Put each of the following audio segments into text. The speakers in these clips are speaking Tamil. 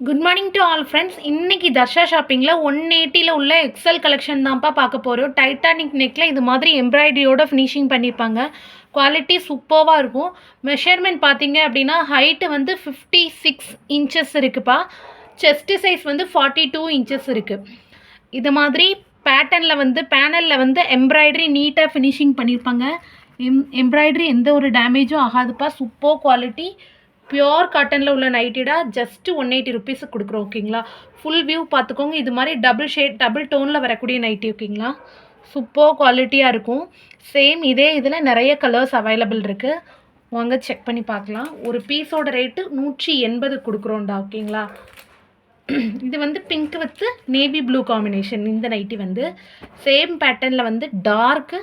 Good morning to all friends இன்றைக்கி தர்ஷா ஷாப்பிங்கில் ஒன் எயிட்டியில் உள்ள எக்ஸல் கலெக்ஷன் தான்ப்பா பார்க்க போகிறோம் டைட்டானிக் நெக்கில் இது மாதிரி எம்ப்ராய்டரியோட ஃபினிஷிங் பண்ணியிருப்பாங்க. குவாலிட்டி சூப்பராக இருக்கும். மெஷர்மெண்ட் பார்த்தீங்க அப்படின்னா ஹைட்டு வந்து ஃபிஃப்டி சிக்ஸ் இன்ச்சஸ் இருக்குப்பா. செஸ்ட்டு சைஸ் வந்து ஃபார்ட்டி டூ இன்ச்சஸ் இருக்குது இது மாதிரி பேட்டர்னில் வந்து பேனலில் வந்து எம்ப்ராய்டரி நீட்டாக ஃபினிஷிங் பண்ணியிருப்பாங்க. எம் எம்ப்ராய்டரி எந்த ஒரு டேமேஜும் ஆகாதுப்பா. சூப்பர் குவாலிட்டி பியோர் காட்டனில் உள்ள நைட்டிடா ஜஸ்ட்டு ஒன் எயிட்டி ருபீஸுக்கு கொடுக்குறோம் ஓகேங்களா ஃபுல் வியூ பார்த்துக்கோங்க இது மாதிரி டபுள் ஷேட் டபுள் டோனில் வரக்கூடிய நைட்டி ஓகேங்களா சூப்பர் குவாலிட்டியாக இருக்கும். சேம் இதே இதில் நிறைய கலர்ஸ் அவைலபிள் இருக்குது வாங்க செக் பண்ணி பார்க்கலாம். ஒரு பீஸோட ரேட்டு நூற்றி எண்பது கொடுக்குறோம்டா ஓகேங்களா இது வந்து pink with navy blue combination இந்த நைட்டி வந்து. சேம் பேட்டர்னில் வந்து டார்க்கு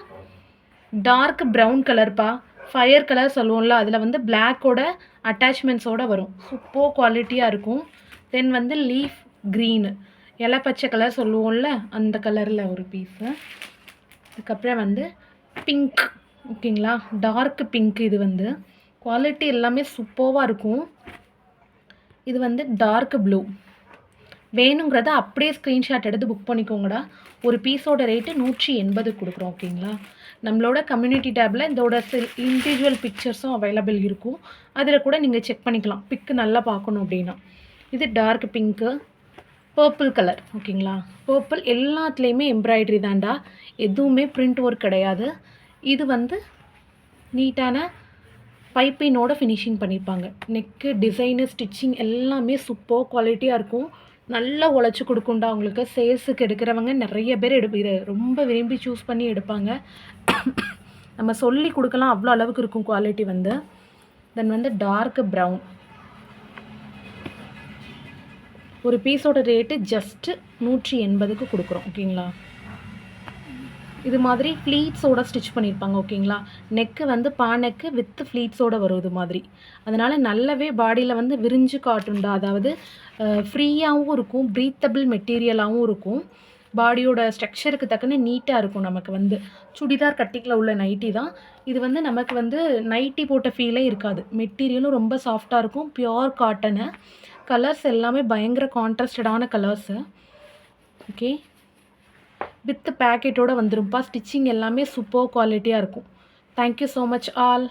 டார்க் ப்ரௌன் கலர்ப்பா ஃபயர் கலர் சொல்லுவோம்ல அதில் வந்து பிளாக்கோட அட்டாச்மெண்ட்ஸோடு வரும். சூப்பர் குவாலிட்டியாக இருக்கும். தென் வந்து லீஃப் க்ரீனு இலை பச்சை கலர் சொல்லுவோம்ல அந்த கலரில் ஒரு பீஸு அதுக்கப்புறம் வந்து பிங்க் ஓகேங்களா? டார்க் பிங்க் இது வந்து. குவாலிட்டி எல்லாமே சூப்பர்வாக இருக்கும். இது வந்து டார்க் ப்ளூ வேணுங்கிறத அப்படியே ஸ்க்ரீன்ஷாட் எடுத்து புக் பண்ணிக்கோங்கடா. ஒரு பீஸோட ரேட்டு நூற்றி எண்பது கொடுக்குறோம் ஓகேங்களா நம்மளோட கம்யூனிட்டி டேப்பில் இதோட சில் இண்டிவிஜுவல் பிக்சர்ஸும் அவைலபிள் இருக்கும். அதில் கூட நீங்கள் செக் பண்ணிக்கலாம். பிக்கு நல்லா பார்க்கணும் அப்படின்னா. இது டார்க் பிங்க்கு பர்பிள் கலர் ஓகேங்களா பர்பிள் எல்லாத்துலேயுமே எம்ப்ராய்டரி தான்டா. எதுவுமே பிரிண்ட் ஒர்க் கிடையாது. இது வந்து நீட்டான பைப்பினோட ஃபினிஷிங் பண்ணியிருப்பாங்க நெக்கு டிசைனு ஸ்டிச்சிங் எல்லாமே சூப்பர் குவாலிட்டியாக இருக்கும். நல்லா உழைச்சி கொடுக்குண்டா அவங்களுக்கு. சேல்ஸுக்கு எடுக்கிறவங்க நிறைய பேர் எடுப்பு இதை ரொம்ப விரும்பி சூஸ் பண்ணி எடுப்பாங்க. நம்ம சொல்லி கொடுக்கலாம் அவ்வளோ அளவுக்கு இருக்கும் குவாலிட்டி வந்து. தென் வந்து டார்க் ப்ரௌன் ஒரு பீஸோட ரேட்டு ஜஸ்ட்டு நூற்றி எண்பதுக்கு கொடுக்குறோம் ஓகேங்களா இது மாதிரி ஃப்ளீட்ஸோட ஸ்டிச் பண்ணியிருப்பாங்க ஓகேங்களா நெக்கு வந்து பானெக்கு வித் ஃப்ளீட்ஸோட வரும் இது மாதிரி. அதனால் நல்லாவே பாடியில் வந்து விரிஞ்சு காட்டுண்டா அதாவது ஃப்ரீயாகவும் இருக்கும் ப்ரீத்தபிள் மெட்டீரியலாகவும் இருக்கும். பாடியோட ஸ்ட்ரக்சருக்கு தக்கன நீட்டாக இருக்கும் நமக்கு வந்து. சுடிதார் கட்டிக்கில் உள்ள நைட்டி தான். இது வந்து நமக்கு வந்து நைட்டி போட்ட ஃபீலே இருக்காது. மெட்டீரியலும் ரொம்ப சாஃப்டாக இருக்கும் பியோர் காட்டனு கலர்ஸ் எல்லாமே பயங்கர கான்ட்ராஸ்டடான கலர்ஸு ஓகே வித் பேக்கெட்டோடு வந்துரும்ப்பா ஸ்டிச்சிங் எல்லாமே சூப்பர் குவாலிட்டியாக இருக்கும். Thank you so much all